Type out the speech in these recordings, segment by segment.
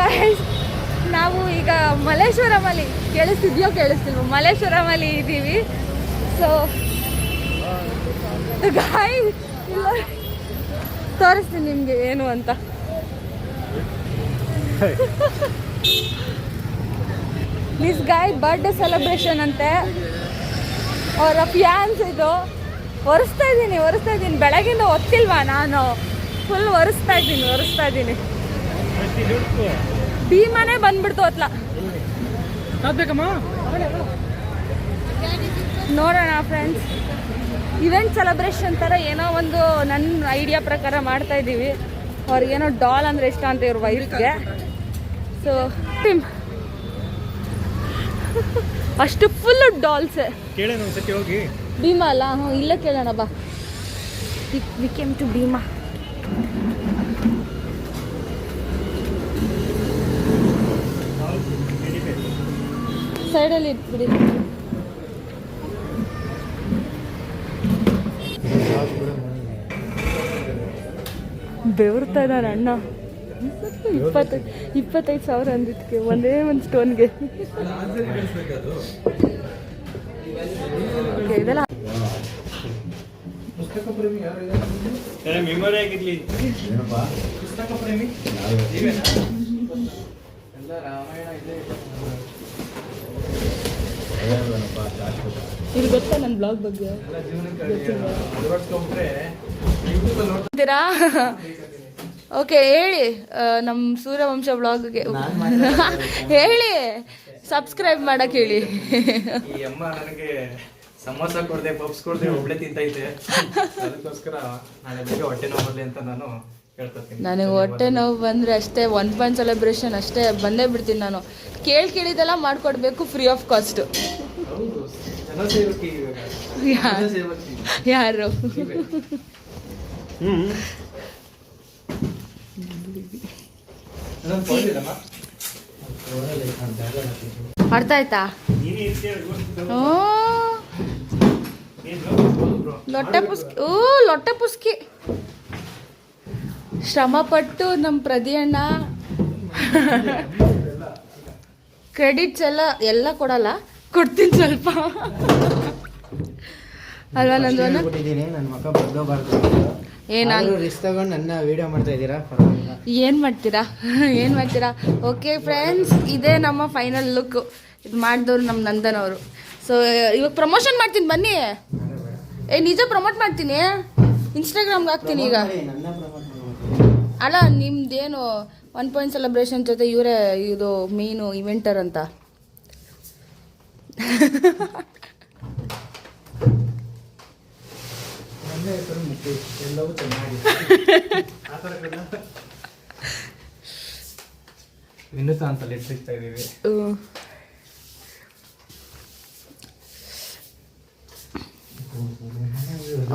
Guys ನಾವು ಈಗ ಮಲ್ಲೇಶ್ವರಮಲ್ಲಿ ಕೇಳಿಸ್ತಿದ್ಯೋ ಕೇಳಿಸ್ತಿಲ್ವೋ? ಮಲ್ಲೇಶ್ವರಮಲ್ಲಿ ಇದ್ದೀವಿ. ಸೊ ಗಾಯ್ ತೋರಿಸ್ತೀನಿ ನಿಮಗೆ ಏನು ಅಂತ. ಮಿಸ್ ಗಾಯ್ ಬರ್ಡೇ ಸೆಲೆಬ್ರೇಷನ್ ಅಂತೆ. ಅವರ ಫ್ಯಾನ್ಸ್ ಇದು. ಒರೆಸ್ತಾ ಇದ್ದೀನಿ ಒರೆಸ್ತಾ ಇದ್ದೀನಿ. ಬೆಳಗಿಂದ ಒತ್ತಿಲ್ವಾ ನಾನು? ಫುಲ್ ಒರೆಸ್ತಾ ಇದ್ದೀನಿ ಒರೆಸ್ತಾ ಇದ್ದೀನಿ. ಭೀಮನೇ ಬಂದ್ಬಿಡ್ತು ಅತ್ಲ. ನೋಡೋಣ ಫ್ರೆಂಡ್ಸ್ ಇವೆಂಟ್ ಸೆಲೆಬ್ರೇಷನ್ ಥರ ಏನೋ ಒಂದು ನನ್ನ ಐಡಿಯಾ ಪ್ರಕಾರ ಮಾಡ್ತಾ ಇದ್ದೀವಿ. ಅವ್ರಿಗೇನೋ ಡಾಲ್ ಅಂದರೆ ಇಷ್ಟ ಅಂತ ಇವ್ರ ವೈಫ್ಗೆ ಸೊ ಟಿಮ್ ಅಷ್ಟು ಫುಲ್ಲು ಡಾಲ್ಸ್ ಹೋಗಿ. ಭೀಮಾ ಅಲ್ಲ? ಹ್ಞೂ ಇಲ್ಲೇ ಕೇಳೋಣ ಬಾ. We came to Bhima. ಸೈಡಲ್ಲಿ ಇಟ್ಬಿಡಿ ಬೆವರ್ತಾ ಇದ್ದಾರೆ ಅಣ್ಣ. ಇಪ್ಪತ್ತೈದು ಇಪ್ಪತ್ತೈದು ಸಾವಿರ ಅಂದಿದ್ದಕ್ಕೆ ಒಂದೇ ಒಂದು ಸ್ಟೋನ್ಗೆ. ಓಕೆ ಇದೆಲ್ಲ ಮೆಮೊರಿ ಆಗಿರ್ಲಿ. ಗೊತ್ತಾ ನನ್ನ ಬ್ಲಾಗ್ ಬಗ್ಗೆ? ಓಕೆ, ಹೇಳಿ ನಮ್ಮ ಸೂರ್ಯವಂಶ ಬ್ಲಾಗ್ಗೆ ಹೇಳಿ ಸಬ್ಸ್ಕ್ರೈಬ್ ಮಾಡಕ್ ಹೇಳಿ. ಸಮೋಸ ಕೊಡದೆ ಪಪ್ಸ್ ಕೊಡದೆ, ಒಬ್ಳೆ ತಿಂತೈತೆ. ಅದಕ್ಕೋಸ್ಕರ ನಾಳೆ ಬೆಳಿಗ್ಗೆ ಹೊಟ್ಟೆ ನೋವು ಅಂತ ನಾನು ನನಗೆ ಹೊಟ್ಟೆ ನೋವು ಬಂದರೆ ಅಷ್ಟೇ ಒನ್ ಪಾಯಿಂಟ್ ಸೆಲೆಬ್ರೇಷನ್ ಅಷ್ಟೇ ಬಂದೇ ಬಿಡ್ತೀನಿ ನಾನು. ಕೇಳಿ ಕೇಳಿದೆಲ್ಲ ಮಾಡಿಕೊಡ್ಬೇಕು ಫ್ರೀ ಆಫ್ ಕಾಸ್ಟ್ ಯಾರು? ಅರ್ಥ ಆಯ್ತಾ? ಓ. ಲೊಟ್ಟೆ ಪುಸ್ಕಿ ಓ ಲೊಟ್ಟೆ ಪುಸ್ಕಿ. ಶ್ರಮಪಟ್ಟು ನಮ್ಮ ಪ್ರದಿಯಣ್ಣ ಕ್ರೆಡಿಟ್ಸ್ ಎಲ್ಲ ಎಲ್ಲ ಕೊಡಲ್ಲ. ಕೊಡ್ತೀನಿ ಸ್ವಲ್ಪ. ಅಲ್ವಾ ನಂದು ನನ್ನ ಮಕ್ಕ ರಿಸ್ಕ್ ತಗೊಂಡು ನನ್ನ ವಿಡಿಯೋ ಮಾಡ್ತಾ ಇದ್ದೀರಾ? ಏನು ಮಾಡ್ತೀರಾ? ಏನು ಮಾಡ್ತೀರಾ? ಓಕೆ ಫ್ರೆಂಡ್ಸ್ ಇದೇ ನಮ್ಮ ಫೈನಲ್ ಲುಕ್ ಇದು ಮಾಡಿದವ್ರು ನಮ್ಮ ನಂದನ್ ಅವರು ಸೊ ಇವಾಗ ಪ್ರಮೋಷನ್ ಮಾಡ್ತೀನಿ ಬನ್ನಿ. ಏ ನಿಜ ಪ್ರಮೋಟ್ ಮಾಡ್ತೀನಿ? ಇನ್ಸ್ಟಾಗ್ರಾಮ್ಗೆ ಹಾಕ್ತೀನಿ ಈಗ. ಅಲ್ಲ ನಿಮ್ದೇನು ಒನ್ ಪಾಯಿಂಟ್ ಸೆಲೆಬ್ರೇಷನ್ ಜೊತೆ ಇವರೇ ಇದು ಮೇನು ಇವೆಂಟರ್ ಅಂತ.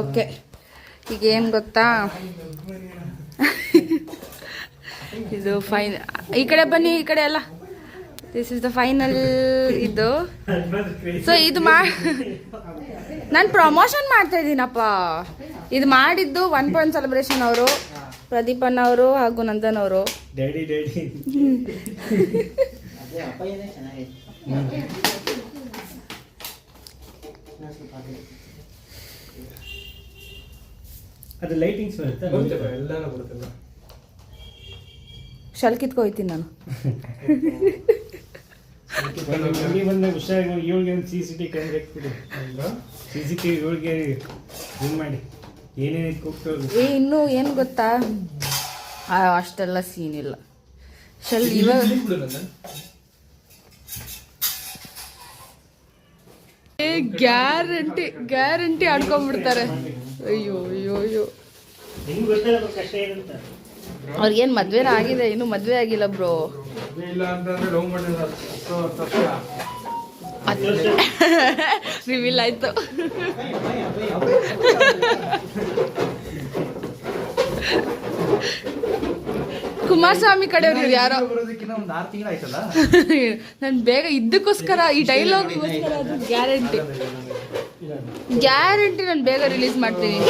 ಓಕೆ ಈಗ ಏನು ಗೊತ್ತಾ? ಇದು ಫೈನ್ ಈ ಕಡೆ ಬನ್ನಿ ಈ ಕಡೆ ಎಲ್ಲ ದಿಸ್ ಇಸ್ ದ ಫೈನಲ್ ಇದು. ಸೊ ಇದು ಮಾ ನಾನು ಪ್ರಮೋಷನ್ ಮಾಡ್ತಾ ಇದ್ದೀನಪ್ಪ. ಇದು ಮಾಡಿದ್ದು ಒನ್ ಪಾಯಿಂಟ್ ಸೆಲೆಬ್ರೇಷನ್ ಅವರು ಪ್ರದೀಪ್ ಅಣ್ಣ ಅವರು ಹಾಗೂ ನಂದನ್ ಅವರು. ಅದು ಲೈಟಿಂಗ್ಸ್ ಬರುತ್ತೆ ಎಲ್ಲಾನು ಬರುತ್ತಲ್ಲ. ಶಲ್ ಕಿತ್ಕೊಯ್ತೀನಿ ನಾನು. ಮನೆ ಬಂದಾಗ ಹುಷಾರಾಗಿ ಏಳ್ಗೆ ಒಂದು ಸಿ ಸಿ ಟಿ ಕ್ಯಾಮ್ರಾ ಇಟ್ಬಿಡಿ ಸಿ ಸಿ ಟಿ ಏಳ್ಗೆ ಇದು ಮಾಡಿ. ಏನೇನು ಕೂಗ್ತೋದು ಏ ಇನ್ನು ಏನು ಗೊತ್ತಾ? ಆ, ಅಷ್ಟೆಲ್ಲ ಸೀನ್ ಇಲ್ಲ. ಶಲ್ ಇವಾಗ ಗ್ಯಾರಂಟಿ ಗ್ಯಾರಂಟಿ ಆಡ್ಕೊಂಡ್ಬಿಡ್ತಾರೆ. ಅಯ್ಯೋ ಅಯ್ಯೋ ಅಯ್ಯೋ. ಅವ್ರಿಗೇನು ಮದ್ವೆ ಆಗಿದೆ, ಇನ್ನು ಮದ್ವೆ ಆಗಿಲ್ಲ ಬ್ರೋ. ರಿವೀಲ್ ಆಯ್ತು. ಕುಮಾರಸ್ವಾಮಿ ಕಡೆಯವ್ರು ಇವ್ರು ಯಾರೋ? ನಾನು ಬೇಗ ಇದಕ್ಕೋಸ್ಕರ ಈ ಡೈಲಾಗ್ಗೋಸ್ಕರ ಅದು ಗ್ಯಾರಂಟಿ. ಗ್ಯಾರಂಟಿ ನಾನು ಬೇಗ ರಿಲೀಸ್ ಮಾಡ್ತೀನಿ.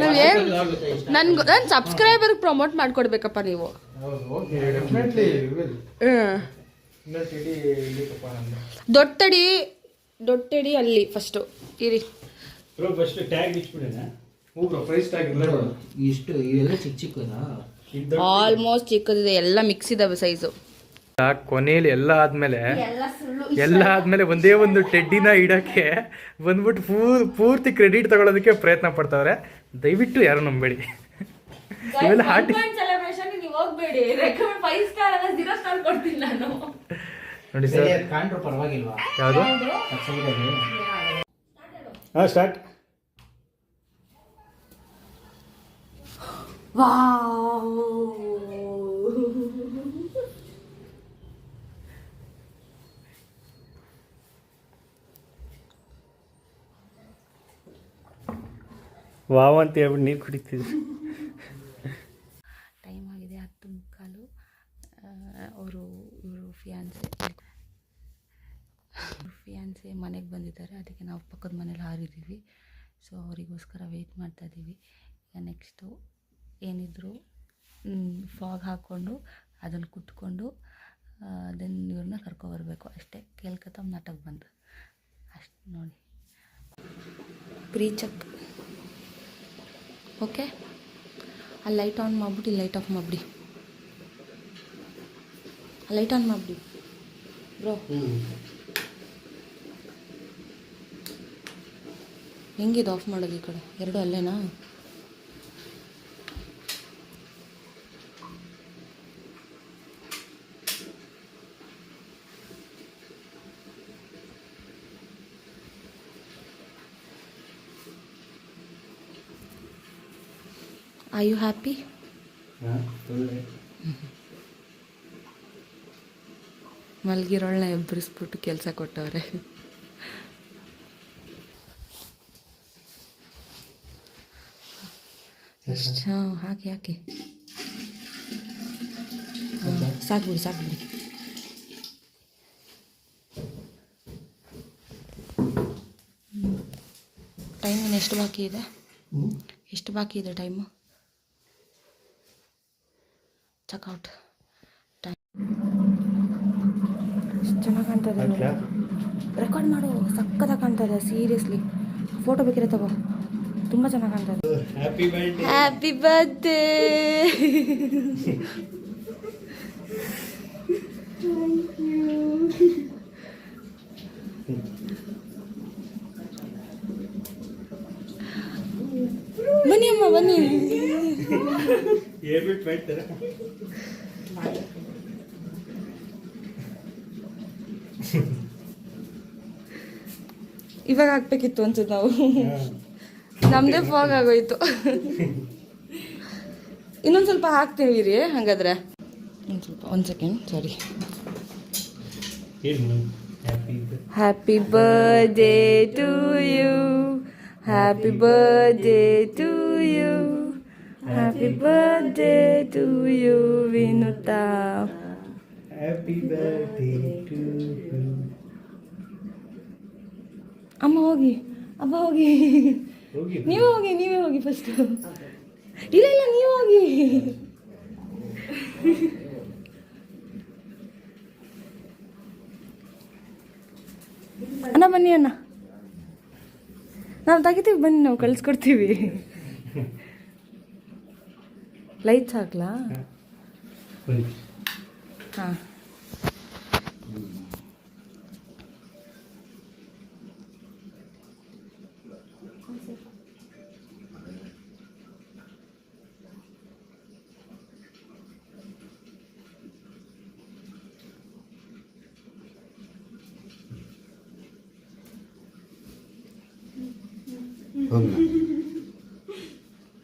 ನಾವ್ ಏನ್ ನನ್ ನನ್ನ ಸಬ್ಸ್ಕ್ರೈಬರ್ ಪ್ರಮೋಟ್ ಮಾಡ್ಕೊಡ್ಬೇಕಪ್ಪ ನೀವು. ದೊಡ್ಡಡಿ ದೊಡ್ಡಡಿ ಅಲ್ಲಿ ಫಸ್ಟು ಇರಿ. ಇಷ್ಟು ಇವೆಲ್ಲ ಚಿಕ್ಕ ಚಿಕ್ಕದಾ? ಆಲ್ಮೋಸ್ಟ್ ಚಿಕ್ಕದಿದೆ ಎಲ್ಲ ಮಿಕ್ಸ್ ಇದಾವೆ ಸೈಜು ಕೊನೆಯಲ್ಲಿ ಎಲ್ಲ ಆದ್ಮೇಲೆ ಎಲ್ಲ ಆದ್ಮೇಲೆ ಒಂದೇ ಒಂದು ಟೆಡ್ಡಿನ ಇಡಕ್ಕೆ ಬಂದ್ಬಿಟ್ಟು ಪೂರ್ ಪೂರ್ತಿ ಕ್ರೆಡಿಟ್ ತಗೊಳೋದಕ್ಕೆ ಪ್ರಯತ್ನ ಪಡ್ತಾವ್ರೆ. ದಯವಿಟ್ಟು ಯಾರು ನಂಬೇಡಿ. ಇವೆಲ್ಲ ಹಾರ್ಟ್ ಸೆಲೆಬ್ರೇಷನ್ ನೀವು ಹೋಗ್ಬೇಡಿ. ರೆಕಮೆಂಡ್ ಫೈವ್ ಸ್ಟಾರ್ ಅಲ್ಲ ಜೀರೋ ಸ್ಟಾರ್ ಕೊಡ್ತೀನಿ ನಾನು. ನೋಡಿ ಸರ್. ಯಾವುದು? ಹಾಂ ಸ್ಟಾರ್ಟ್ ವಾವ್ ಅಂತ ಹೇಳ್ಬಿಟ್ಟು ನೀರು ಕುಡಿತಿದ್ವಿ ಟೈಮ್ ಆಗಿದೆ ಹತ್ತು ಮುಕ್ಕಾಲು. ಅವರು, ಇವರು ಫಿಯಾನ್ಸೆ ಫಿಯಾನ್ಸೆ ಮನೆಗೆ ಬಂದಿದ್ದಾರೆ. ಅದಕ್ಕೆ ನಾವು ಪಕ್ಕದ ಮನೇಲಿ ಹಾರಿದ್ದೀವಿ ಸೊ ಅವರಿಗೋಸ್ಕರ ವೆಯ್ಟ್ ಮಾಡ್ತಾ ಇದ್ದೀವಿ ಈಗ ನೆಕ್ಸ್ಟು ಏನಿದ್ರು ಫಾಗ್ ಹಾಕ್ಕೊಂಡು ಅದನ್ನು ಕುಟ್ಕೊಂಡು ದೆನ್ ಇವ್ರನ್ನ ಕರ್ಕೊಬರ್ಬೇಕು ಅಷ್ಟೇ. ಕೇಳ್ಕೊತ ನಾಟಕ ಬಂದು ಅಷ್ಟು ನೋಡಿ. ಪ್ರೀಚಕ್. ಓಕೆ? ಆ ಲೈಟ್ ಆನ್ ಮಾಡಿಬಿಡಿ ಲೈಟ್ ಆಫ್ ಮಾಡಿಬಿಡಿ. ಲೈಟ್ ಆನ್ ಮಾಡಿಬಿಡಿ. ಬ್ರೋ ಹೆಂಗಿದೆ ಆಫ್ ಮಾಡೋದು ಈ ಕಡೆ? ಎರಡು ಅಲ್ಲೇನಾ? ಆರ್ ಯು ಹ್ಯಾಪಿ ಮಲ್ಗಿರೋಳನ್ನ ಎಬ್ಬರಿಸ್ಬಿಟ್ಟು ಕೆಲಸ ಕೊಟ್ಟವ್ರೆ. ಹಾಂ. ಹಾಕಿ ಹಾಕಿ. ಸಾಕ್ಬಿಡಿ ಸಾಕ್ಬಿಡಿ. ಟೈಮ್ ಎಷ್ಟು ಬಾಕಿ ಇದೆ? ಎಷ್ಟು ಬಾಕಿ ಇದೆ ಟೈಮು? ಚೆಕ್ಔಟ್ ಟೈಮ್ ಎಷ್ಟು ಚೆನ್ನಾಗಿ ಕಾಣ್ತದೆ ರೆಕಾರ್ಡ್ ಮಾಡು ಸಕ್ಕತ್ತಾಗಿ ಕಾಣ್ತದೆ ಸೀರಿಯಸ್ಲಿ ಫೋಟೋ ಬೇಕಿರ ತಗೋ. ತುಂಬ ಚೆನ್ನಾಗಿ ಕಾಣ್ತದೆ ಹ್ಯಾಪಿ ಬರ್ಡೇ ಬನ್ನಿ ಅಮ್ಮ ಬನ್ನಿ. ಹೇಳ್ಬಿಟ್ಟು ಮಾಡ್ತಾರೆ ಇವಾಗ ಹಾಕ್ಬೇಕಿತ್ತು ಅನ್ಸುತ್ತೆ ನಾವು. ನಮ್ದೇ ಫಾಗ್ ಆಗೋಯ್ತು. ಇನ್ನೊಂದು ಸ್ವಲ್ಪ ಹಾಕ್ತೀವಿ ರೀ ಹಾಗಾದ್ರೆ. ಒಂದು ಸ್ವಲ್ಪ ಒಂದು second sorry happy birthday to you happy birthday to happy birthday to you Vinuta happy birthday to ಅಮ್ಮ ಹೋಗಿ ಅಮ್ಮ ಹೋಗಿ. ಹೋಗಿ. ನೀವೇ ಹೋಗಿ ನೀವೇ ಹೋಗಿ ಫಸ್ಟ್ ಇಲ್ಲ ಇಲ್ಲ ನೀವು ಹೋಗಿ. ಅಣ್ಣ ಬನ್ನಿ ಅಣ್ಣ. ನಾವು ತೆಗಿತೀವಿ ಬನ್ನಿ ನಾವು ಕಳಿಸ್ಕೊಡ್ತೀವಿ. ಲೈಟ್ಸ್ ಹಾಕ್ಲಾ ಹಾಂ.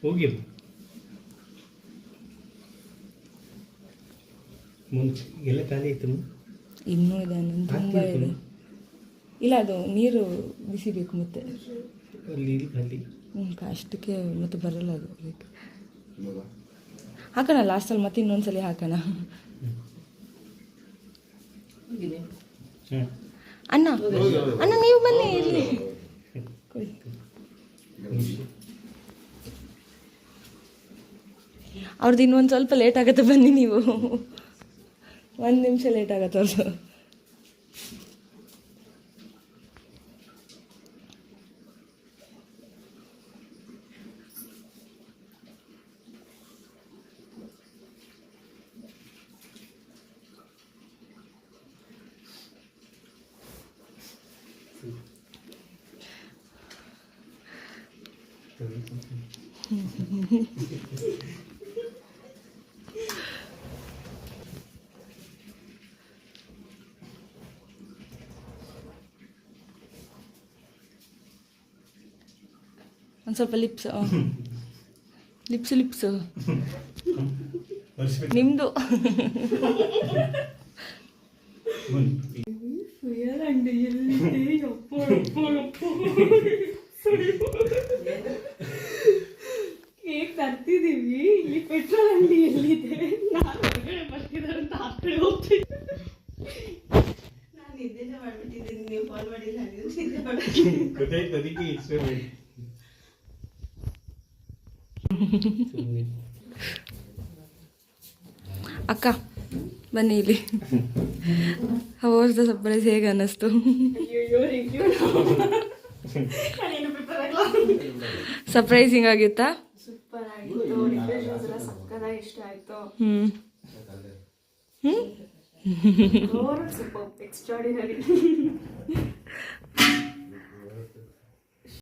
ಹೋಗಿ ಮುಂದೆ ಎಲ್ಲ ಖಾಲಿ ಆಯ್ತು ಇನ್ನೂ ಇದೆ ತುಂಬ ಇದೆ. ಇಲ್ಲ ಅದು ನೀರು ಬಿಸಿಬೇಕು ಮತ್ತೆ. ಅಲ್ಲಿ ಹ್ಞೂ ಅಷ್ಟಕ್ಕೆ ಮತ್ತೆ ಬರಲ್ಲ ಅದು ಹಾಕೋಣ ಲಾಸ್ಟಲ್ಲಿ ಮತ್ತೆ ಇನ್ನೊಂದ್ಸಲಿ ಹಾಕೋಣ. ಅಣ್ಣ ಅಣ್ಣ ನೀವು ಬನ್ನಿ ಇಲ್ಲಿ. ಅವ್ರದ್ದು ಇನ್ನೊಂದು ಸ್ವಲ್ಪ ಲೇಟ್ ಆಗುತ್ತೆ ಬನ್ನಿ ನೀವು. ಒಂದು ನಿಮಿಷ ಲೇಟ್ ಆಗತ್ತೆ ಅವ್ರದ್ದು ಒಂದು ಸ್ವಲ್ಪ ಲಿಪ್ಸ್ ಲಿಪ್ಸ್ ಲಿಪ್ಸು ನಿಮ್ಮದು ಕೇಕ್ ತರ್ತಿದೀವಿ ಇಲ್ಲಿ ಪೆಟ್ರೋಲ್ ಅಂಗಡಿ ಎಲ್ಲಿದೆ ನಾನು ಹೊರಗಡೆ ಬರ್ತಿದ್ದಾರೆ ಅಂತ ಆ ಕಡೆ ಹೋಗ್ತಿದ್ದೆ ನಾನು ನಿದ್ದೆನೇ ಮಾಡ್ಬಿಟ್ಟಿದ್ದೀನಿ ನೀವು ಫೋನ್ ಮಾಡಿಲ್ಲ ನೀವು ನಿದ್ದೆ ಮಾಡಿ ಗೊತ್ತಾಯ್ತು ಅದಕ್ಕೆ ಇಷ್ಟ ಅಕ್ಕ ಬನ್ನಿ ಇಲ್ಲಿ. ಅವರ್ದ ಸರ್ಪ್ರೈಸ್ ಹೇಗೆ ಅನ್ನಿಸ್ತು? ಸರ್ಪ್ರೈಸಿಂಗ್ ಆಗಿತ್ತಾ. ಹ್ಞೂ